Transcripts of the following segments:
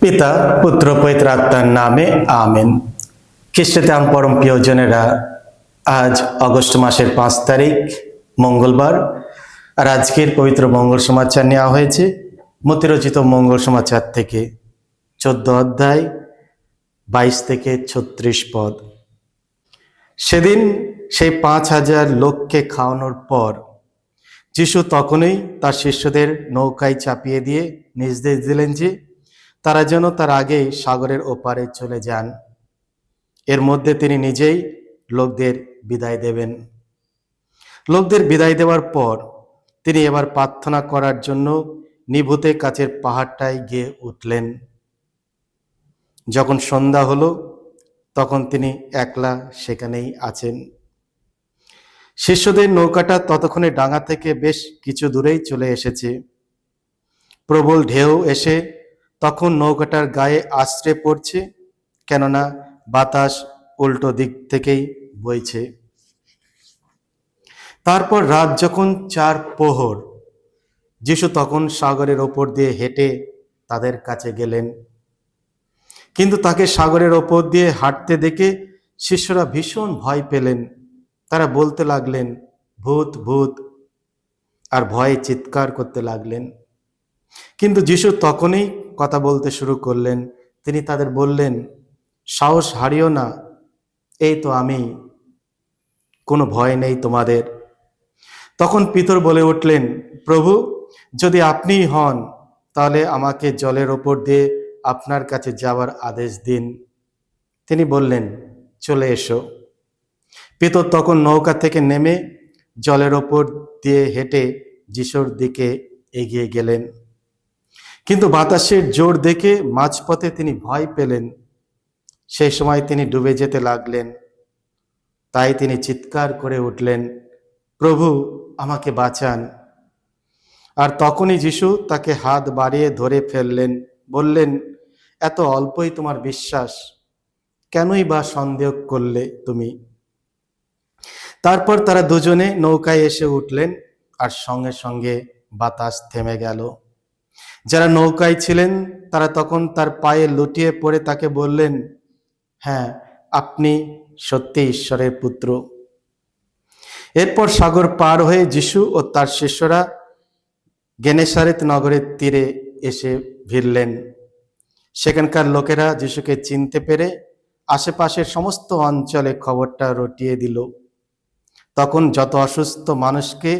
পিতা, পুত্র, পবিত্র আত্মার নামে আমেন। খ্রিস্টতে পরম প্রিয়জনেরা, আজ অগস্ট মাসের পাঁচ তারিখ, মঙ্গলবার। আর আজকের পবিত্র মঙ্গল সমাচার নেওয়া হয়েছে। মতিরচিত মঙ্গল সমাচার থেকে চোদ্দ অধ্যায়, বাইশ থেকে ছত্রিশ পদ। সেদিন সেই পাঁচ হাজার লোককে খাওয়ানোর পর যিশু তখনই তার শিষ্যদের নৌকায় চাপিয়ে দিয়ে নির্দেশ দিলেন যে তারা যেন তার আগেই সাগরের ওপারে চলে যান। এর মধ্যে তিনি নিজেই লোকদের বিদায় দেবেন। লোকদের বিদায় দেওয়ার পর তিনি এবার প্রার্থনা করার জন্য নিভূতে কাছের পাহাড়টায় গিয়ে উঠলেন। যখন সন্ধ্যা হলো, তখন তিনি একলা সেখানেই আছেন। শিষ্যদের নৌকাটা ততক্ষণে ডাঙা থেকে বেশ কিছু দূরেই চলে এসেছে। প্রবল ঢেউ এসে তখন নৌকাটার গায়ে আশ্রে পড়ছে, কেননা বাতাস উল্টো দিক থেকেই বইছে। তারপর রাত যখন চার প্রহর, যিশু তখন সাগরের ওপর দিয়ে হেঁটে তাদের কাছে গেলেন। কিন্তু তাকে সাগরের ওপর দিয়ে হাঁটতে দেখে শিষ্যরা ভীষণ ভয় পেলেন। তারা বলতে লাগলেন, ভূত ভূত, আর ভয়ে চিৎকার করতে লাগলেন। কিন্তু যিশু তখনই কথা বলতে শুরু করলেন। তিনি তাদের বললেন, সাহস হারিও না, এই তো আমি। কোনো ভয় নেই তোমাদের। তখন পিতর বলে উঠলেন, প্রভু, যদি আপনিই হন, তাহলে আমাকে জলের ওপর দিয়ে আপনার কাছে যাওয়ার আদেশ দিন। তিনি বললেন, চলে এসো। পিতর তখন নৌকা থেকে নেমে জলের ওপর দিয়ে হেঁটে যিশুর দিকে এগিয়ে গেলেন। কিন্তু বাতাসের জোর দেখে মাঝপথে তিনি ভয় পেলেন। সেই সময় তিনি ডুবে যেতে লাগলেন। তাই তিনি চিৎকার করে উঠলেন, প্রভু, আমাকে বাঁচান। আর তখনই যিশু তাকে হাত বাড়িয়ে ধরে ফেললেন, বললেন, এত অল্পই তোমার বিশ্বাস, কেনই বা সন্দেহ করলে তুমি? তারপর তারা দুজনে নৌকায় এসে উঠলেন, আর সঙ্গে সঙ্গে বাতাস থেমে গেল। যারা নৌকায় ছিলেন, তারা তখন তার পায়ে লুটিয়ে পড়ে তাকে বললেন হ্যাঁ আপনি সত্যি ঈশ্বরের পুত্র। এরপর সাগর পার হয়ে যিশু ও তার শিষ্যরা গেনেসারেত নগরের তীরে এসে ভিড়লেন সেখানকার লোকেরা যিশুকে চিনতে পেরে আশেপাশের সমস্ত অঞ্চলে খবরটা রটিয়ে দিল। তখন যত অসুস্থ মানুষকে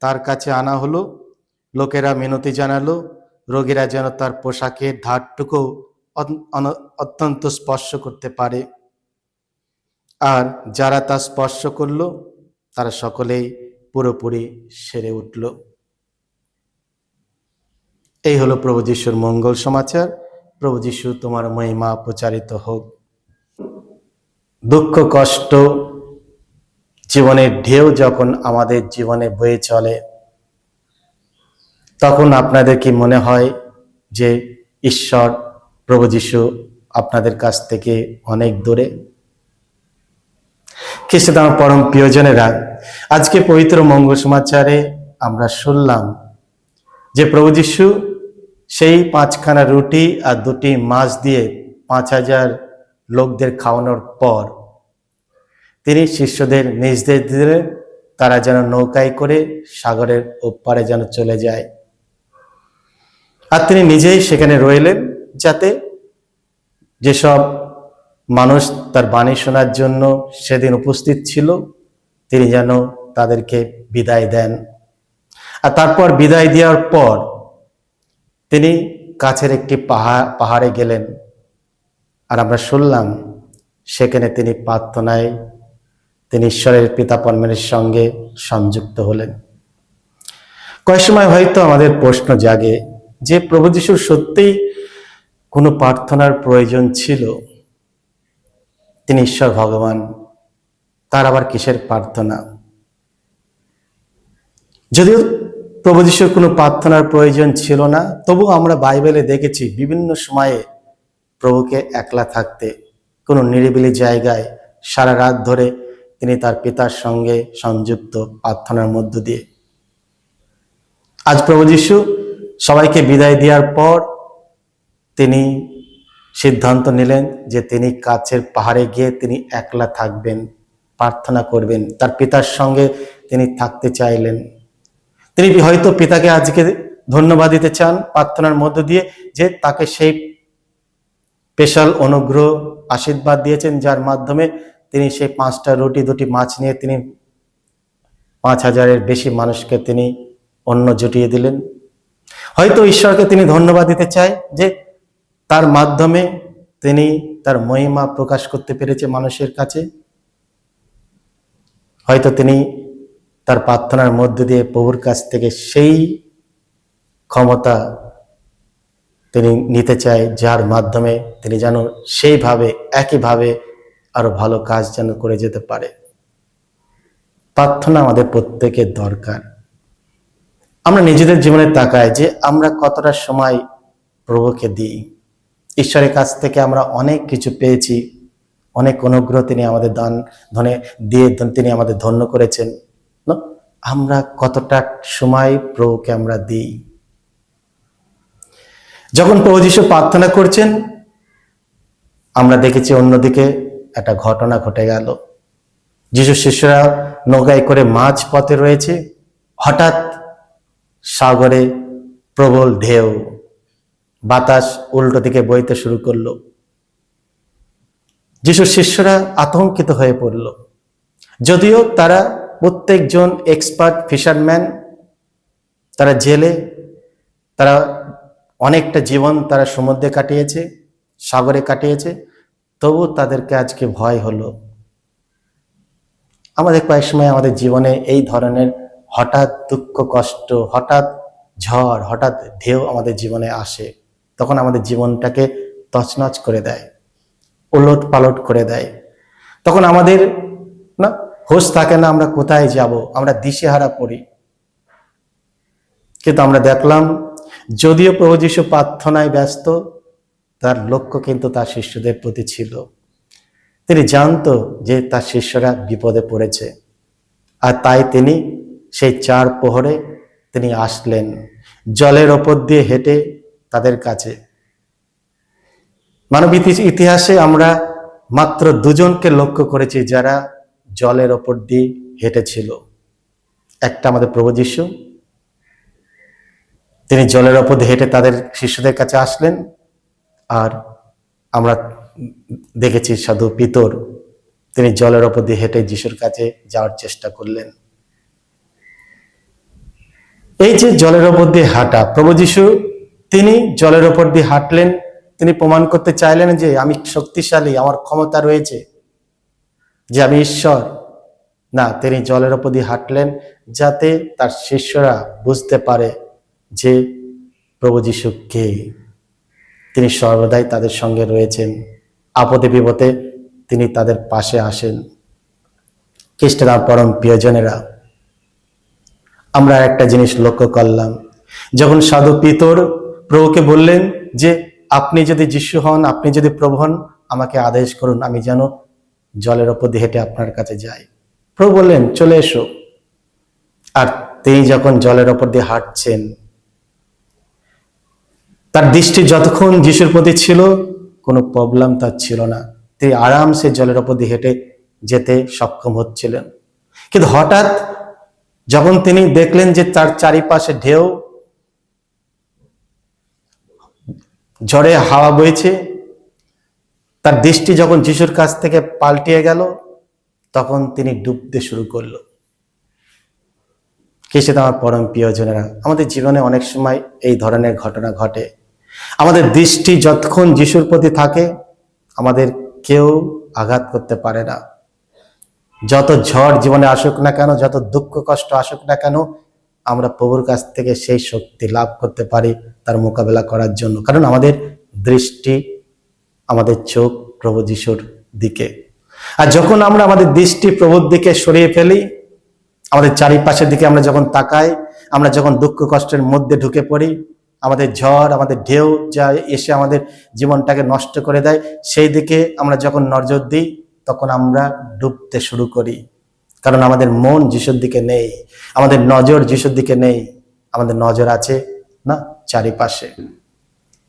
তার কাছে আনা হলো, লোকেরা মিনতি জানালো রোগীরা যেন তার পোশাকের ধারটুকু অত্যন্ত স্পর্শ করতে পারে। আর যারা তা স্পর্শ করল, তারা সকলেই পুরোপুরি সেরে উঠল। এই হলো প্রভু যিশুর মঙ্গল সমাচার। প্রভু যিশু তোমার মহিমা প্রচারিত হোক। দুঃখ, কষ্ট, জীবনের ঢেউ যখন আমাদের জীবনে বয়ে চলে তখন আপনাদের কি মনে হয় যে ঈশ্বর, প্রভু যিশু আপনাদের কাছ থেকে অনেক দূরে? খ্রিস্টান পরম প্রিয়জনেরা, আজকে পবিত্র মঙ্গল সমাচারে আমরা শুনলাম যে প্রভু যিশু সেই পাঁচখানা রুটি আর দুটি মাছ দিয়ে পাঁচ হাজার লোকদের খাওয়ানোর পর তিনি শিষ্যদের নিজদের দিলেন তারা যেন নৌকায় করে সাগরের ওপারে যেন চলে যায়। আর তিনি নিজেই সেখানে রইলেন যাতে যেসব মানুষ তার বাণী শোনার জন্য সেদিন উপস্থিত ছিল, তিনি যেন তাদেরকে বিদায় দেন। আর তারপর বিদায় দেওয়ার পর তিনি কাছের একটি পাহাড়, পাহাড়ে গেলেন। আর আমরা শুনলাম সেখানে তিনি প্রার্থনায় তিনি ঈশ্বরের পিতা পরমের সঙ্গে সংযুক্ত হলেন। কয়েক সময় হয়তো আমাদের প্রশ্ন জাগে যে প্রভু যিশুর সত্যিই কোনো প্রার্থনার প্রয়োজন ছিল, তিনি ঈশ্বর ভগবান, তার আবার কিসের প্রার্থনা? যদিও প্রভু যিশুর কোনো প্রার্থনার প্রয়োজন ছিল না, তবু আমরা বাইবেলে দেখেছি বিভিন্ন সময়ে প্রভুকে একলা থাকতে, কোনো নিরিবিলি জায়গায় সারা রাত ধরে তিনি তার পিতার সঙ্গে সংযুক্ত প্রার্থনার মধ্য দিয়ে। আজ প্রভু যিশু সবাইকে বিদায় দেওয়ার পর তিনি সিদ্ধান্ত নিলেন যে তিনি কাছের পাহাড়ে গিয়ে তিনি একলা থাকবেন, প্রার্থনা করবেন। তার পিতার সঙ্গে তিনি থাকতে চাইলেন। তিনি হয়তো পিতাকে আজকে ধন্যবাদ দিতে চান প্রার্থনার মধ্য দিয়ে যে তাকে সেই স্পেশাল অনুগ্রহ আশীর্বাদ দিয়েছেন, যার মাধ্যমে তিনি সেই পাঁচটা রুটি, দুটি মাছ নিয়ে তিনি পাঁচ হাজারের বেশি মানুষকে তিনি অন্ন জুটিয়ে দিলেন। হয়তো ঈশ্বরকে তিনি ধন্যবাদ দিতে চায় যে তার মাধ্যমে তিনি তার মহিমা প্রকাশ করতে পেরেছে মানুষের কাছে। হয়তো তিনি তার প্রার্থনার মধ্য দিয়ে প্রভুর কাছ থেকে সেই ক্ষমতা তিনি নিতে চায়, যার মাধ্যমে তিনি যেন সেইভাবে, একইভাবে আরও ভালো কাজ যেন করে যেতে পারে। প্রার্থনা আমাদের প্রত্যেকের দরকার। আমরা নিজেদের জীবনে তাকাই যে আমরা কতটা সময় প্রভুকে দিই। ঈশ্বরের কাছ থেকে আমরা অনেক কিছু পেয়েছি, অনেক অনুগ্রহ তিনি আমাদের দান, ধনে দিয়ে তিনি আমাদের ধন্য করেছেন। আমরা কতটা সময় প্রভুকে আমরা দিই। যখন প্রভু যিশু প্রার্থনা করছেন, আমরা দেখেছি অন্যদিকে একটা ঘটনা ঘটে গেল। যিশু শিষ্যরা নৌকায় করে মাঝ পথে রয়েছে। হঠাৎ সাগরে প্রবল ঢেউ, বাতাস উল্টো দিকে বইতে শুরু করল। যিশুর শিষ্যরা আতঙ্কিত হয়ে পড়ল। যদিও তারা প্রত্যেকজন এক্সপার্ট ফিশারম্যান, তারা জেলে, তারা অনেকটা জীবন তারা সমুদ্রে কাটিয়েছে, সাগরে কাটিয়েছে, তবু তাদেরকে আজকে ভয় হলো। আমাদের কয়েক সময় আমাদের জীবনে এই ধরনের হঠাৎ দুঃখ, কষ্ট, হঠাৎ ঝড়, হঠাৎ ঢেউ আমাদের জীবনে আসে। তখন আমাদের জীবনটাকে তছনছ করে দেয়, ওলট পালট করে দেয়। তখন আমাদের না, হোশ থাকে না আমরা কোথায় যাব, আমরা দিশেহারা পড়ি। কিন্তু আমরা দেখলাম, যদিও প্রভু যিশু প্রার্থনায় ব্যস্ত, তার লক্ষ্য কিন্তু তার শিষ্যদের প্রতি ছিল। তিনি জানতো যে তার শিষ্যরা বিপদে পড়েছে। আর তাই তিনি সেই চার পোহরে তিনি আসলেন। জলের ওপর দিয়ে হেঁটে তাদের কাছে। মানব ইতিহাসে আমরা মাত্র দুজনকে লক্ষ্য করেছি যারা জলের ওপর দিয়ে হেঁটেছিল। একটা আমাদের প্রভু যিশু। তিনি জলের ওপর দিয়ে হেঁটে তাদের শিষ্যদের কাছে আসলেন। আর আমরা দেখেছি সাধু পিতর। তিনি জলের ওপর দিয়ে হেঁটে যিশুর কাছে যাওয়ার চেষ্টা করলেন। এই যে জলের ওপর দিয়ে হাঁটা, প্রভু যিশু, তিনি জলের ওপর দিয়ে হাঁটলেন। তিনি প্রমাণ করতে চাইলেন যে আমি শক্তিশালী, আমার ক্ষমতা রয়েছে, যে আমি ঈশ্বর। না, তিনি জলের ওপর দিয়ে হাঁটলেন যাতে তার শিষ্যরা বুঝতে পারে যে প্রভু যিশু কে। তিনি সর্বদাই তাদের সঙ্গে রয়েছেন। আপদে বিপদে তিনি তাদের পাশে আসেন। খ্রিস্টান পরম প্রিয়জনেরা আমরা একটা জিনিস লক্ষ্য করলাম। যখন সাধু পিতর প্রভুকে বললেন যে, আপনি যদি যিশু হন, আপনি যদি প্রভু হন, আমাকে আদেশ করুন, আমি যেন জলের ওপর দিয়ে হেঁটে আপনার কাছে যাই। প্রভু বললেন, চলে এসো। আর তিনি যখন জলের ওপর দিয়ে হাঁটছেন, তার দৃষ্টি যতক্ষণ যিশুর প্রতি ছিল, কোনো প্রবলেম তার ছিল না। তিনি আরামসে জলের ওপর দিয়ে হেঁটে যেতে সক্ষম হচ্ছিলেন। কিন্তু হঠাৎ যখন তিনি দেখলেন যে তার চারিপাশে ঢেউ, ঝড়ে হাওয়া বইছে, তার দৃষ্টি যখন যিশুর কাছ থেকে পাল্টিয়ে গেল, তখন তিনি ডুবতে শুরু করল। কিসে আমার পরম প্রিয়জনেরা? আমাদের জীবনে অনেক সময় এই ধরনের ঘটনা ঘটে। আমাদের দৃষ্টি যতক্ষণ যিশুর প্রতি থাকে, আমাদের কেউ আঘাত করতে পারে না। যত ঝড় জীবনে আসুক না কেন, যত দুঃখ কষ্ট আসুক না কেন, আমরা প্রভুর কাছ থেকে সেই শক্তি লাভ করতে পারি তার মোকাবেলা করার জন্য। কারণ আমাদের দৃষ্টি আমাদের চোখ প্রভু যিশুর দিকে। আর যখন আমরা আমাদের দৃষ্টি প্রভুর দিকে সরিয়ে ফেলি, আমাদের চারিপাশের দিকে আমরা যখন তাকাই, আমরা যখন দুঃখ কষ্টের মধ্যে ঢুকে পড়ি, আমাদের ঝড়, আমাদের ঢেউ যা এসে আমাদের জীবনটাকে নষ্ট করে দেয়, সেই দিকে আমরা যখন নজর দিই তখন আমরা ডুবতে শুরু করি। কারণ আমাদের মন যিশুর দিকে নেই, আমাদের নজর যিশুর দিকে নেই, আমাদের নজর আছে না, চারিপাশে।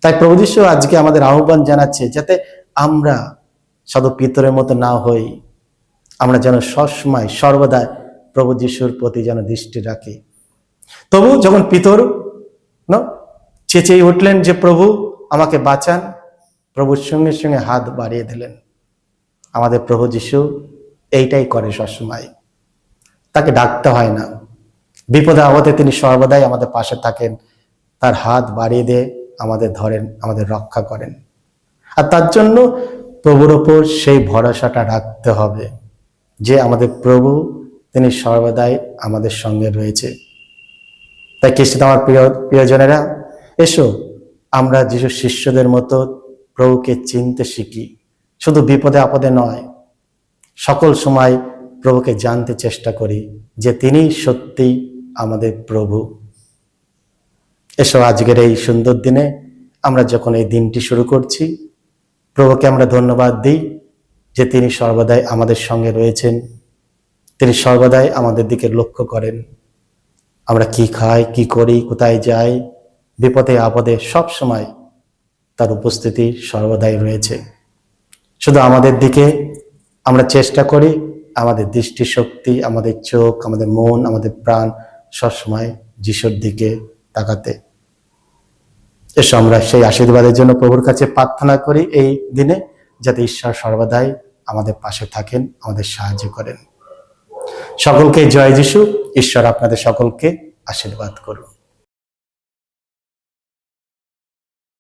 তাই প্রভু যিশু আজকে আমাদের আহ্বান জানাচ্ছে যাতে আমরা শুধু পিতরের মতো না হই, আমরা যেন সবসময় সর্বদা প্রভু যিশুর প্রতি যেন দৃষ্টি রাখি। তবু যখন পিতর, না, চেঁচিয়ে উঠলেন যে, প্রভু, আমাকে বাঁচান। প্রভুর সঙ্গে সঙ্গে হাত বাড়িয়ে দিলেন। আমাদের প্রভু যিশু এইটাই করে সবসময়। তাকে ডাকতে হয় না। বিপদে আপদে তিনি সর্বদাই আমাদের পাশে থাকেন। তার হাত বাড়িয়ে দিয়ে আমাদের ধরেন, আমাদের রক্ষা করেন। আর তার জন্য প্রভুর ওপর সেই ভরসাটা রাখতে হবে যে আমাদের প্রভু তিনি সর্বদাই আমাদের সঙ্গে রয়েছে। তাই খ্রিস্টান আমার প্রিয়, প্রিয়জনেরা, এসো আমরা যিশু শিষ্যদের মতো প্রভুকে চিনতে শিখি। শুধু বিপদে আপদে নয়, সকল সময় প্রভুকে জানতে চেষ্টা করি যে তিনি সত্যি আমাদের প্রভু। এসো আজকের এই সুন্দর দিনে আমরা যখন এই দিনটি শুরু করছি, প্রভুকে আমরা ধন্যবাদ দিই যে তিনি সর্বদাই আমাদের সঙ্গে রয়েছেন, তিনি সর্বদাই আমাদের দিকে লক্ষ্য করেন। আমরা কি খাই, কি করি, কোথায় যাই, বিপদে আপদে সব সময় তার উপস্থিতি সর্বদাই রয়েছে। শুধু আমাদের দিকে আমরা চেষ্টা করি, আমাদের দৃষ্টিশক্তি, আমাদের চোখ, আমাদের মন, আমাদের প্রাণ সবসময় যিশুর দিকে তাকাতে। এসো আমরা সেই আশীর্বাদের জন্য প্রভুর কাছে প্রার্থনা করি এই দিনে, যাতে ঈশ্বর সর্বদাই আমাদের পাশে থাকেন, আমাদের সাহায্য করেন। সকলকে জয় যিশু, ঈশ্বর আপনাদের সকলকে আশীর্বাদ করুন।